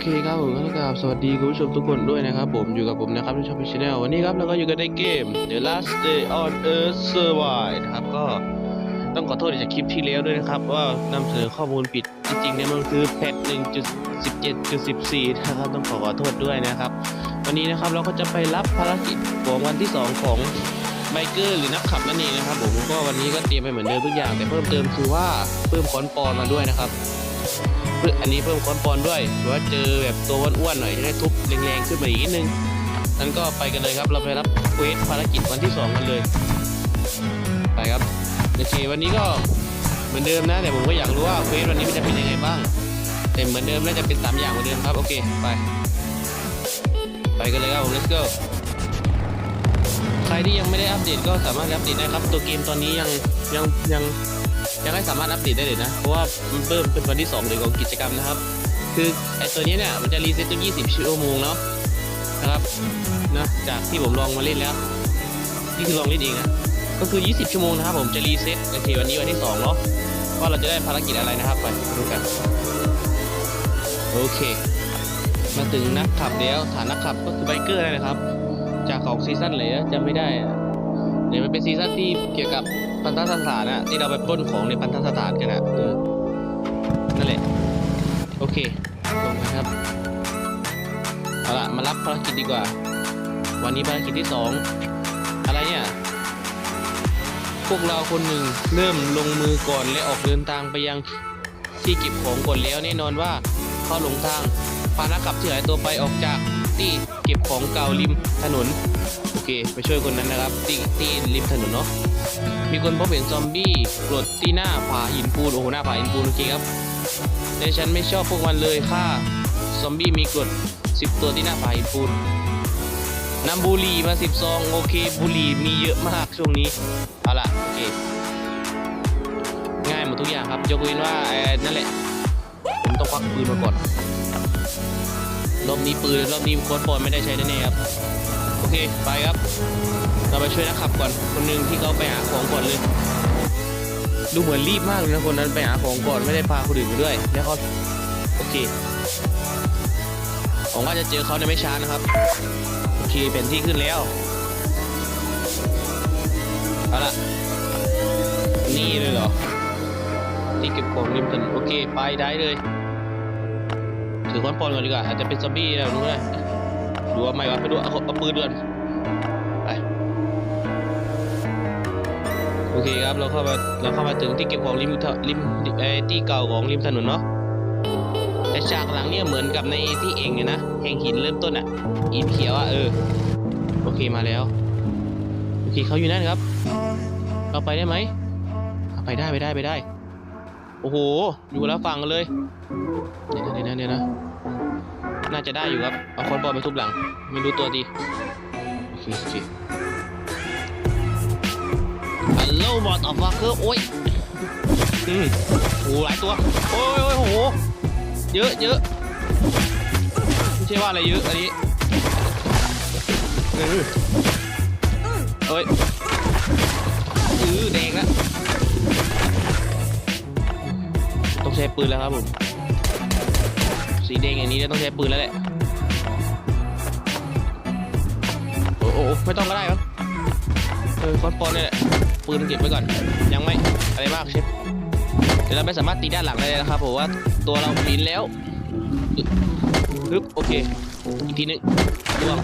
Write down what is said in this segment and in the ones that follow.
เคครับผมก็กราบสวัสดีคุณผู้ชมทุกคนด้วยนะครับผมอยู่กับผมนะครับที่อบพิชแนลวันนี้ครับเราก็อยู่กันในเกม The Last Day on Earth Survive นะครับก็ต้องขอโทษจากคลิปที่แล้วด้วยนะครับ ว่านำเสนอข้อมูลผิดจริงๆเนี่ยมันคือแพท1.17.14 นะครับต้องขอขอโทษด้วยนะครับ วันนี้นะครับเราก็จะไปรับภารกิจของวันที่ 2 ของไบเกอร์หรือนักขับนั่นเองนะครับผมก็วันนี้ก็เตรียมไปเหมือนเดิมทุกอย่างแต่เพิ่มเติมคือว่าเพิ่มคอนปอนมาด้วยนะครับ อันนี้เพิ่มคอนปอนด้วยหรือว่าเจอแบบตัวอ้วนๆหน่อยจะได้ทุบแรงๆขึ้นมาอีกนิดนึงนั้นก็ไปกันเลยครับ เราไปรับเควสภารกิจวันที่ 2 กันเลย ไปครับโอเควันนี้ก็เหมือนเดิมนะ แต่ผมก็อยากรู้ว่าเควสวันนี้มันจะเป็นยังไงบ้างแต่เหมือนเดิมน่าจะเป็นสามอย่างเหมือนเดิมครับ โอเค ไป ไปกันเลยครับผม let's go ใครที่ยังไม่ได้อัปเดตก็สามารถอัปเดตได้ครับ ตัวเกมตอนนี้ยังยังยัง ยังไม่สามารถอัปเดตได้เลยนะ เพราะว่ามันเพิ่มเป็นวันที่2เลยของกิจกรรมนะครับ คือไอตัวนี้เนี่ยมันจะรีเซ็ตทุก20 ชั่วโมงเนาะนะครับนะจากที่ผมลองมาเล่นแล้ว นี่คือลองเล่นเองนะก็คือ 20 ชั่วโมงนะครับผมจะรีเซ็ตโอเควันนี้วันที่2เนาะว่าเราจะได้ภารกิจอะไรนะครับไปดูกันโอเค มาถึงนักขับแล้วฐานนักขับก็คือไบเกอร์นั่นะครับ จากของซีซั่นเลยจำไม่ได้เดี๋ยวมันเป็นซีซั่นที่เกี่ยวกับ พันธสถานอะที่เราไปปล้นของในพันธสถานกันอะเออนั่นแหละ โอเคลงนะครับ เอาละมารับภารกิจดีกว่า วันนี้ภารกิจที่สองอะไรเนี่ย พวกเราคนหนึ่งเริ่มลงมือก่อนและออกเดินทางไปยังที่เก็บของก่อนแล้วแน่นอนว่าเขาหลงทางพานักขับที่หายตัวไปออกจากที่เก็บของเก่าริมถนน เค ไปช่วยคนนั้นนะครับที่ที่ริมถนนเนาะมีคนพบเห็นซอมบี้กรดที่หน้าผาหินปูนโอ้โหหน้าผาหินปูนโอเคครับแต่ฉันไม่ชอบพวกมันเลยค่ะซอมบี้มีกรดสิบตัวที่หน้าผาหินปูนนำบุหรี่มาสิบซองโอเคบุหรี่มีเยอะมากช่วงนี้เอาล่ะโอเคง่ายหมดทุกอย่างครับยกเว้นว่าเอ่อนั่นแหละผมต้องควักปืนมาก่อนรอบนี้ปืนรอบนี้โค้ดบอลไม่ได้ใช้แน่ๆครับ อเค ไปครับ เราไปช่วยนักขับก่อน คนหนึ่งที่เขาไปหาของก่อนเลย ดูเหมือนรีบมากเลยนะคนนั้นไปหาของก่อนไม่ได้พาคนอื่นไปด้วย แล้วเขาโอเคผมว่าจะเจอเขาในไม่ช้านะครับ โอเคเป็นที่ขึ้นแล้ว เอาละนี่เลยเหรอ ที่เก็บของริมถนนโอเค ไปได้เลย ถือค้อนปอนก่อนดีกว่า อาจจะเป็นซอมบี้แล้วรู้ไหม ดูว่าไม่วะไปดูเอาเอาปืนเดือนไปโอเคครับเราเข้ามาเราเข้ามาถึงที่เก็บของริมริมไอ้ที่เก่าของริมถนนเนาะแต่ฉากหลังเนี่ยเหมือนกับในที่เองเนี่ยนะแห่งหินเริ่มต้นอะหินเขียวอะเออโอเคมาแล้วโอเคเขาอยู่นั่นครับ เราไปได้ไหมไปได้ไปได้ไปได้ โอ้โห อยู่แล้วฟังกันเลยเดี๋ยวนะเดี๋ยวนะเดี๋ยวนะ น่าจะได้อยู่ครับ เอาคอนบอลไปทุบหลัง ไม่รู้ตัวดีโอเคโอเคฮัลโหลบอทออฟฟักเกอร์โอ้ยอืมโอ้โหหลายตัว โอ้ยโอ้ยโอ้โห เยอะเยอะไม่ใช่ว่าอะไรเยอะอันนี้เออเอ้ยอือแดงแล้วต้องใช้ปืนแล้วครับผม สีแดงอย่างนี้เนี่ยต้องใช้ปืนแล้วแหละ โอ้โหไม่ต้องก็ได้ครับเออคอนปอนเนี่ยแหละ ปืนเก็บไว้ก่อน ยังไม่อะไรมากเชฟเดี๋ยวเราไม่สามารถตีด้านหลังได้เลยนะครับผมว่าตัวเราปีนแล้วปึ๊บโอเค อีกทีหนึงร่วง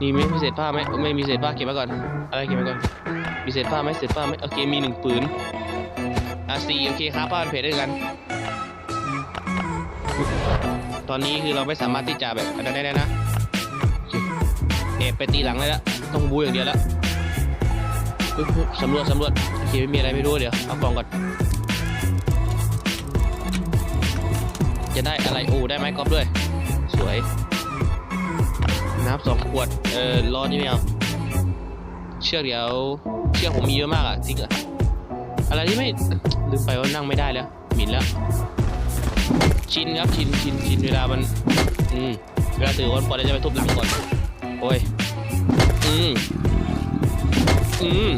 นี่ไม่มีเศษผ้าไหมไม่มีเศษผ้าเก็บไว้ก่อน อะไรเก็บไว้ก่อน มีเศษผ้าไหมเศษผ้าไหมโอเค มีหนึ่งปืนอะสี่โอเคครับผ้าพันเพจด้วยกัน ตอนนี้คือเราไม่สามารถที่จะแบบอันนั้ได้แล้วนะเอบไปตีหลังเลยละต้องบูอย่างเดียวละปึ๊บสำรวจสำรวจโอเคไม่มีอะไรไม่รู้เดี๋ยวเอากล่องก่อนจะได้อะไรโอ้ได้ไม้กอล์ฟด้วย สวยน้ำสองขวดเออรอนี่ไม่เอาเชือกเดี๋ยวเชือกผมมีเยอะมากอะจริงเหรออะไรที่ไม่ลืมไปว่านั่งไม่ได้แล้วหมิ่นแล้ว ชินครับชินชินชินเวลามันอืมเวลาถือวันปอนด์จะไปทุบหลังก่อนโอ้ยอืมอืม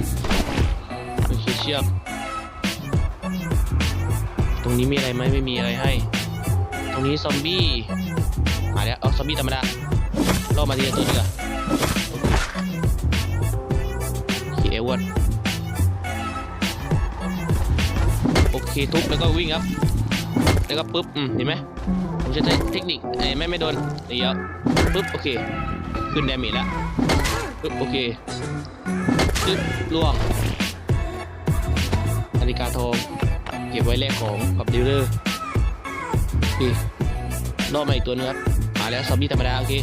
โอเคเชือกตรงนี้มีอะไรไหมไม่มีอะไรให้ ตรงนี้ซอมบี้มาแล้วเอาซอมบี้ธรรมดาล่อมาทีละตัวดีกว่าโอเคเอวอนโอเคทุบแล้วก็วิ่งครับ แล้วก็ปุ๊บ อืม เห็นไหมผมจะใช้เทคนิคไอ้ไม่ไม่โดนเดี๋ยวปุ๊บ โอเค ขึ้นดาเมจแล้วปุ๊บ โอเคปุ๊บล่วงนาฬิกาทอง เก็บไว้แลกของกับดีลเลอร์โอเครอบมาอีกตัวนึงครับมาแล้วซอมบี้ธรรมดา โอเค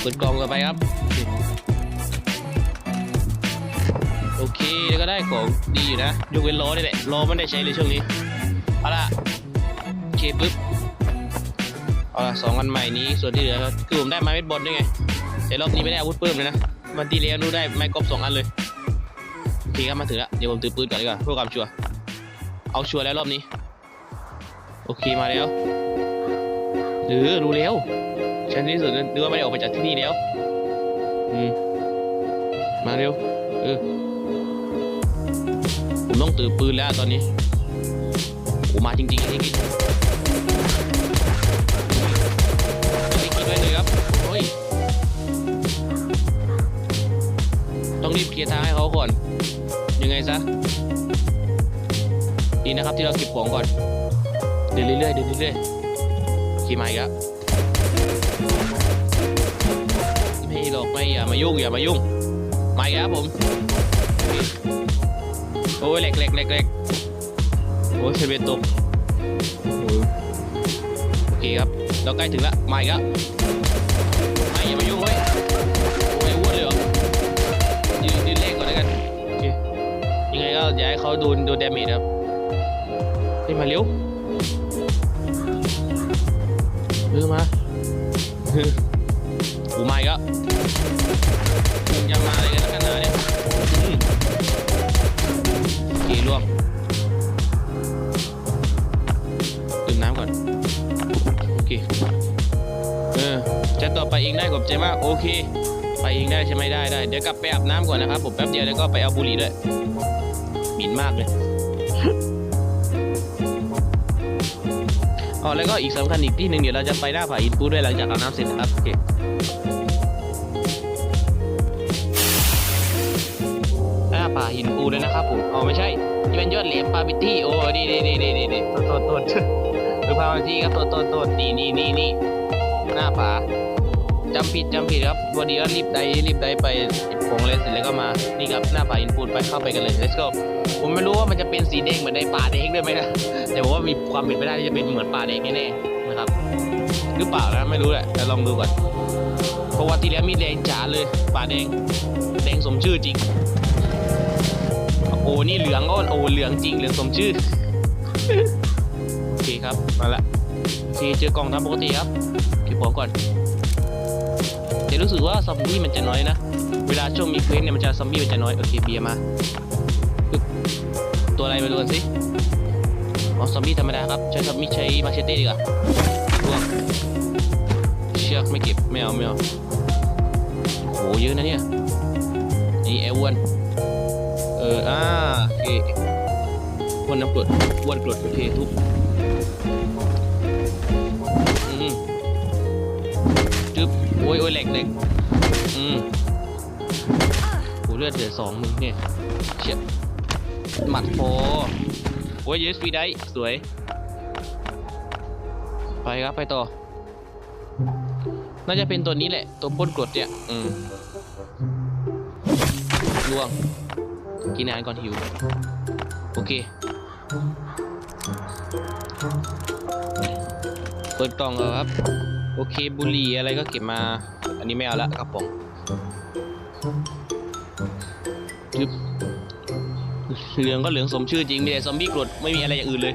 เปิดกล่องกันไปครับ โอเคแล้วก็ได้ของดีอยู่นะยกเว้นล้อนี่แหละล้อไม่ได้ใช้เลยช่วงนี้เอาละโอเคปุ๊บเอาละสองอันใหม่นี้ส่วนที่เหลือคือผมได้ไม้เม็ดบอลด้วยไงแต่รอบนี้ไม่ได้อาวุธเพิ่มเลยนะวันที่แล้วนู้ได้ไม้กอล์ฟสองอันเลยโอเคครับมาถึงแล้วเดี๋ยวผมถือปืนก่อนดีกว่าเพื่อความชัวร์เอาชัวร์แล้วรอบนี้ โอเคมาแล้วเออรู้แล้วชั้นที่สุดนึกว่าไม่ได้ออกไปจากที่นี่แล้วอืมมาเร็วเออ ผมต้องตือปืนแล้วตอนนี้โอ้มาจริงๆจริงๆไม่คิดไว้เลยครับโอ้ยต้องรีบเคลียร์ทางให้เขาก่อน ยังไงซะดีนะครับที่เราเก็บของก่อน เดินเรื่อยๆเดินเรื่อยๆขี่มาอีกแล้วไม่หรอกไม่อย่ามายุ่งอย่ามายุ่งมาอีกแล้วผม โอ้ยเหล็กเหล็กเหล็กเหล็กโอ้ยเซเว่นตกโอเคครับ เราใกล้ถึงละมาอีกแล้วไม่อย่ามายุ่งเว้ยโอ้ยอ้วนเลยเหรอยืนยืนเลขก่อนแล้วกันโอเคยังไงก็อย่าให้เขาโดนโดนดาเมจครับเฮ้ยมาเร็วเออมาเออโอ้มาอีกแล้ว ใจมากโอเค ไปเองได้ใช่ไหมได้ได้ เดี๋ยวกลับไปอาบน้ำก่อนนะครับผมแป๊บเดียวแล้วก็ไปเอาบุหรี่ด้วยหมิ่นมากเลยอ๋อแล้วก็อีกสำคัญอีกที่หนึ่งเดี๋ยวเราจะไปหน้าผาอินปูด้วยหลังจากอาบน้ำเสร็จนะครับโอเคหน้าป่าหินปูด้วยนะครับผมอ๋อไม่ใช่นี่เป็นยอดเหรียญปาบิตี้โอ้นี่นี่นี่นี่นี่นี่โทษโทษโทษคือปาบิตี้ครับโทษโทษโทษนี่นี่นี่นี่หน้าป่า จำผิดจำผิดครับวันนี้ก็รีบได้รีบได้ไปเก็บของเลยเสร็จแล้วก็มานี่ครับหน้าป่าหินปูนไปเข้าไปกันเลย let's go ผมไม่รู้ว่ามันจะเป็นสีแดงเหมือนในป่าแดงด้วยไหมนะแต่ผมว่ามีความเป็นไปได้ที่จะเป็นเหมือนป่าแดงแน่ๆนะครับหรือเปล่านะไม่รู้แหละแต่ลองดูก่อนเพราะว่าที่แล้วมีแดงจ๋าเลยป่าแดงแดงสมชื่อจริงโอ้นี่เหลืองก็โอ้เหลืองจริงเหลืองสมชื่อโอเคครับมาละโอเคเจอกล่องตามปกติครับเก็บของก่อน แต่รู้สึกว่าซอมบี้มันจะน้อยนะ เวลาช่วงมีเควสเนี่ยมันจะซอมบี้มันจะน้อยโอเคเบียมาตัวอะไรมาดูกันสิอ๋อซอมบี้ธรรมดาครับ ใช้ซอมบี้ใช้มาเชเต้ดีกว่าลวเชือกไม่เก็บไม่เอาไม่เอาโหเยอะนะเนี่ยนี่แอลวนเอออ่าโอเควนน้ำกรดวนกรดโอเคทุบ จึ๊บโอ้ยโอ้ยแหลกแหลกอืมโอ้เลือดเหลือสองมึงเนี่ยเฉียบหมัดโฟโอ้ยเยสฟีได้ สวย ไปครับไปต่อ น่าจะเป็นตัวนี้แหละ ตัวพ่นกรดเนี่ย อืมล่วง กินอาหารก่อนหิว โอเค เปิดกล่องก่อนครับ โอเคบุหรี่อะไรก็เก็บมา อันนี้ไม่เอาละกระป๋องจึ๊บเหลืองก็เหลืองสมชื่อจริง มีแต่ซอมบี้กรดไม่มีอะไรอย่างอื่นเลย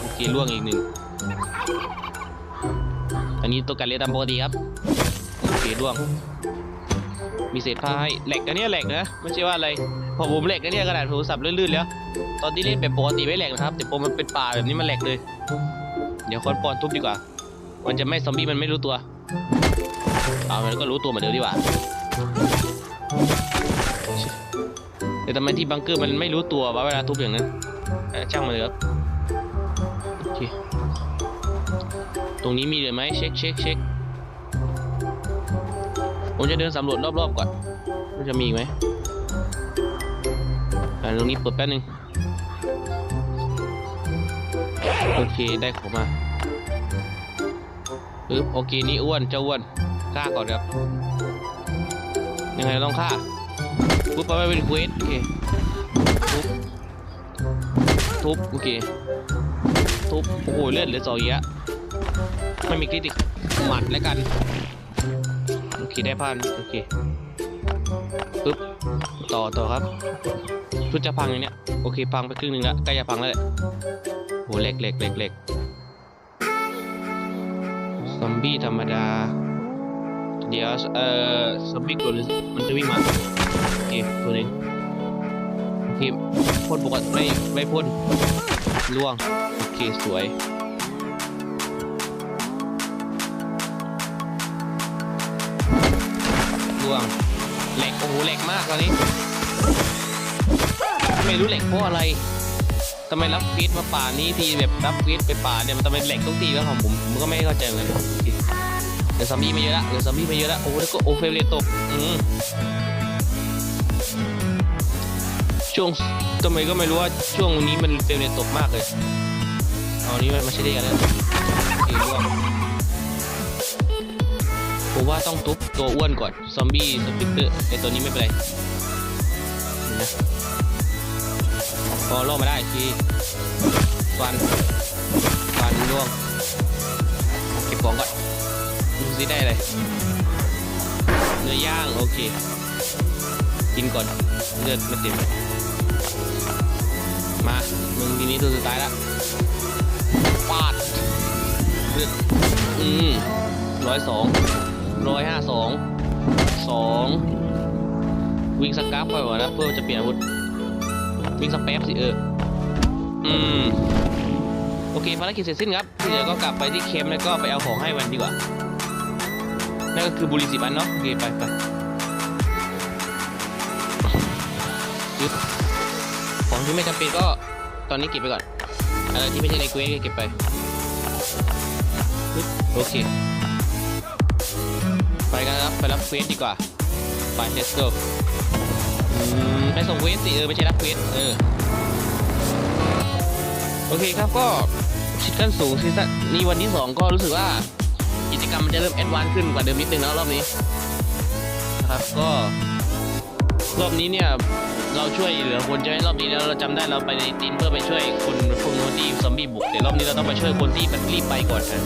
โอเคล่วงอีกหนึ่ง อันนี้ตัวกันเลยตามปกติครับ โอเคล่วง มีเศษผ้าให้แหลกกันเนี่ยแหลกนะ ไม่ใช่ว่าอะไร พอผมแหลกกันเนี่ยกระดาษโทรศัพท์ลื่นๆแล้ว ตอนที่เล่นแบบปกติไม่แหลกนะครับ แต่พอมันเป็นป่าแบบนี้มันแหลกเลย เดี๋ยวคอนปอนทุบดีกว่า มันจะไม่ซอมบี้มันไม่รู้ตัว เอามันก็รู้ตัวเหมือนเดิมดีกว่าแต่ทำไมที่บังเกอร์มันไม่รู้ตัววะเวลาทุบอย่างนั้นช่างมันเลยครับตรงนี้มีเลยไหมเช็คเช็คเช็คผมจะเดินสำรวจรอบๆก่อนว่าจะมีไหมอ่าตรงนี้เปิดแป๊บนึง โอเค ได้ของมา ปึ๊บโอเคนี่อ้วนเจ้าอ้วนฆ่าก่อนครับ ยังไงต้องฆ่าปุ๊บไปไปเป็นเควสโอเคทุบทุบโอเคทุบโอ้โหเลือดเหลือสองเยอะไม่มีคริติกหมัดแล้วกันโอเคได้พันโอเคปึ๊บต่อต่อครับชุดจะพังอย่างเนี้ยโอเคพังไปครึ่งหนึ่งละใกล้จะพังแล้วแหละโหเหล็กเหล็กเหล็กเหล็ก ซอมบี้ธรรมดา เดี๋ยวเอ่อซอมบี้ตัวนึงมันจะวิ่งมาโอเคตัวนึงโอเคพ่นปกติไม่ไม่พ่นล่วงโอเคสวยล่วงเหล็กโอ้โหเหล็กมากตอนนี้ ไม่รู้เหล็กเพราะอะไร ทำไมรับฟีดมาป่านี้ทีแบบรับฟีดไปป่าเนี่ยมันทำไมเหลกทุกทีวะของผมผมก็ไม่เข้าใจเหมือนกันโอเดี๋ยวซอมบี้ไม่เยอะละเดี๋ยวซอมบี้ไม่เยอะละโอ้แล้วก็โอเฟรเลตตกอืมช่วงทำไมก็ไม่รู้ว่าช่วงนี้มันเฟรเลตตกมากเลยเอานี้มาใช้ได้กันแล้วโอเคร่วงผมว่าต้องทุบตัวอ้วนก่อนซอมบี้สปิตเตอร์ไอตัวนี้ไม่เป็นไรนะ พอล่มาได้ทีฟันฟันร่วงเก็บของก่อนดูสิได้เลยเนื้อย่างโอเค กินก่อนเลือดไม่เต็มมามึงทีนี้ตัวสุดท้ายละปาดเลือดอืมร้อยสองร้อยห้าสองสองวิ่งสกัฟไปก่อนนะเพื่อจะเปลี่ยนอาวุธ วิ่งสเปปสิเออ อืม โอเคภารกิจเสร็จสิ้นครับที่เหลือก็กลับไปที่เคมแล้วก็ไปเอาของให้มันดีกว่า นั่นก็คือบุหรี่สิบอันเนาะโอเคไปไปยึดของที่ไม่จำเป็นก็ตอนนี้เก็บไปก่อนอะไรที่ไม่ใช่ในเควสก็เก็บไปโอเค ไปกันครับ ไปรับเควสดีกว่า ไป let's go ไปส่งเวสสิเออไม่ใช่รับเวสเออโอเคครับก็ชิดขั้นสูงซีซั่นนี่วันที่สองก็รู้สึกว่ากิจกรรมมันจะเริ่มแอดวานซ์ขึ้นกว่าเดิมนิดนึงแล้วรอบนี้นะครับก็รอบนี้เนี่ยเราช่วยเหลือคนใช่ไหมรอบนี้แล้วเราจำได้เราไปในทีมเพื่อไปช่วยคนพวกนู้นที่ซอมบี้บุกแต่รอบนี้เราต้องไปช่วยคนที่แบบรีบไปก่อนนะ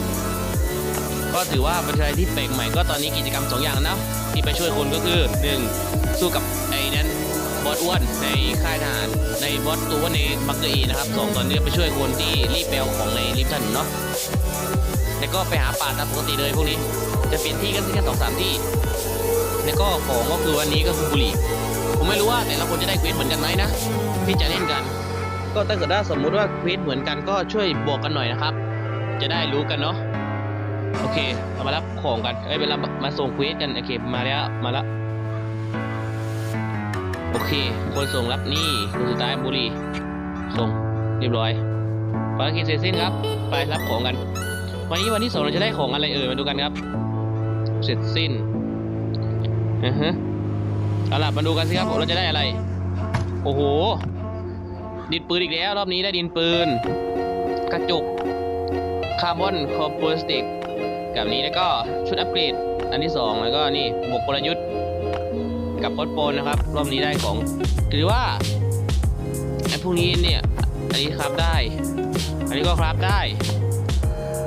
ก็ถือว่าเป็นอะไรที่แปลกใหม่ก็ตอนนี้กิจกรรมสองอย่างนะที่ไปช่วยคนก็คือหนึ่งสู้กับไอ้นั้น บอสอ้วนในค่ายทหารในบอสตัวในบังเกอร์อีนะครับสองตอนนี้ไปช่วยคนที่รีบไปเอาของในริมถนนเนาะแล้วก็ไปหาป่าตามปกติเลยพวกนี้จะเปลี่ยนที่กันแค่สองสามที่แล้วก็ของก็คือวันนี้ก็คือบุหรี่ผมไม่รู้ว่าแต่ละคนจะได้เควสเหมือนกันไหมนะที่จะเล่นกัน ก็ถ้าเกิดว่าสมมุติว่าเควสเหมือนกันก็ช่วยบอกกันหน่อยนะครับ จะได้รู้กันเนาะโอเคเรามารับของกันเอ้ยเวลามาส่งเควสกันโอเคมาแล้วมาแล้ว โอเค คนส่งรับนี่คนสุดท้ายบุรี ส่งเรียบร้อยภารกิจเสร็จสิ้นครับ ไปรับของกัน วันนี้วันที่สองเราจะได้ของอะไรเอ่ยมาดูกันครับ เสร็จสิ้นอือฮะเอาล่ะมาดูกันสิครับเราจะได้อะไร โอ้โห ดินปืนอีกแล้วรอบนี้ได้ดินปืน กระจก คาร์บอนคอร์โพสติก กับนี้แล้วก็ชุดอัปเกรด อันที่สองแล้วก็นี่บวกกลยุทธ์ กับโคดโปนนะครับ รอบนี้ได้ของถือว่าไอ้พวกนี้เนี่ย อันนี้ครับได้ อันนี้ก็ครับได้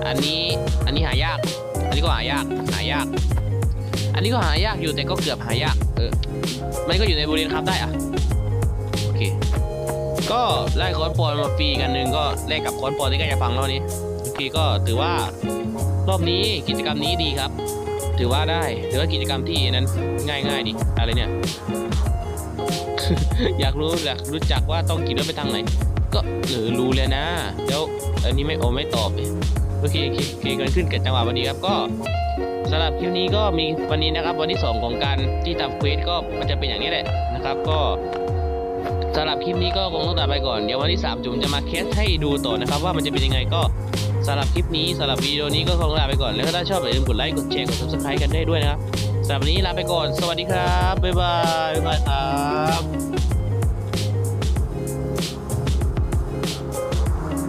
อันนี้อันนี้หายาก อันนี้ก็หายากหายาก อันนี้ก็หายากอยู่แต่ก็เกือบหายาก เออมันก็อยู่ในบริเวณครับได้อะโอเค ก็ได้คอนปอนมาฟรีกันหนึ่งก็แลกกับคอนปอนที่ใกล้จะฟังแล้วนี้โอเคก็ถือว่ารอบนี้กิจกรรมนี้ดีครับ ถือว่าได้ ถือว่ากิจกรรมที่นั้นง่ายง่ายๆดีอะไรเนี่ย อยากรู้อยากรู้จักว่าต้องขี่รถไปทางไหน ก็เออรู้เลยนะเดี๋ยวอันนี้ไม่โอไม่ตอบโอเคโอเคโอเคกิดขึ้นเกิดจังหวะวันนี้ครับก็สำหรับคลิปนี้ก็มีวันนี้นะครับวันที่ 2 ของการที่ทำเควสก็มันจะเป็นอย่างนี้แหละนะครับ ก็สำหรับคลิปนี้ก็คงต้องลาไปก่อนเดี๋ยววันที่3จุ่มจะมาแคสให้ดูต่อนะครับ ว่ามันจะเป็นยังไงก็ สำหรับคลิปนี้สำหรับวิดีโอนี้ก็คงต้อลาไปก่อน แล้วก็ถ้าชอบอย่าลืมกดไลค์กดแชร์กด subscribe กันได้ด้วยนะครับสำหรับวันนี้ลาไปก่อน สวัสดีครับ บ๊ายบาย บ๊ายบายครับ